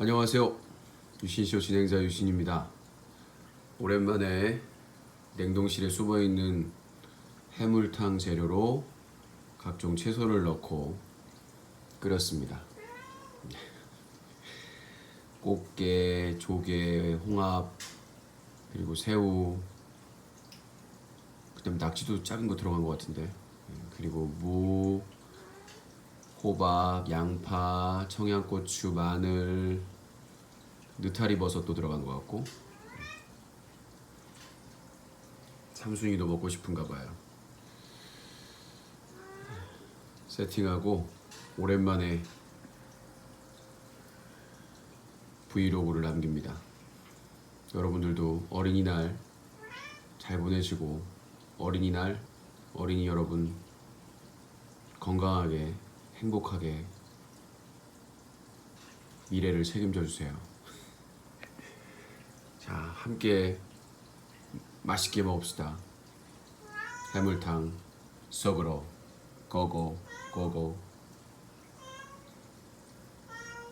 안녕하세요. 유신쇼 진행자 유신입니다. 오랜만에 냉동실에 숨어 있는 해물탕 재료로 각종 채소를 넣고 끓였습니다. 꽃게, 조개, 홍합, 그리고 새우, 그다음 낙지도 작은 거 들어간 것 같은데, 그리고 무, 호박, 양파, 청양고추, 마늘, 느타리 버섯도 들어간 것 같고 삼순이도 먹고 싶은가 봐요. 세팅하고 오랜만에 브이로그를 남깁니다. 여러분들도 어린이날 잘 보내시고 어린이날 어린이 여러분 건강하게 행복하게 미래를 책임져 주세요. 자, 함께 맛있게 먹읍시다. 해물탕 썩으러 고고 고고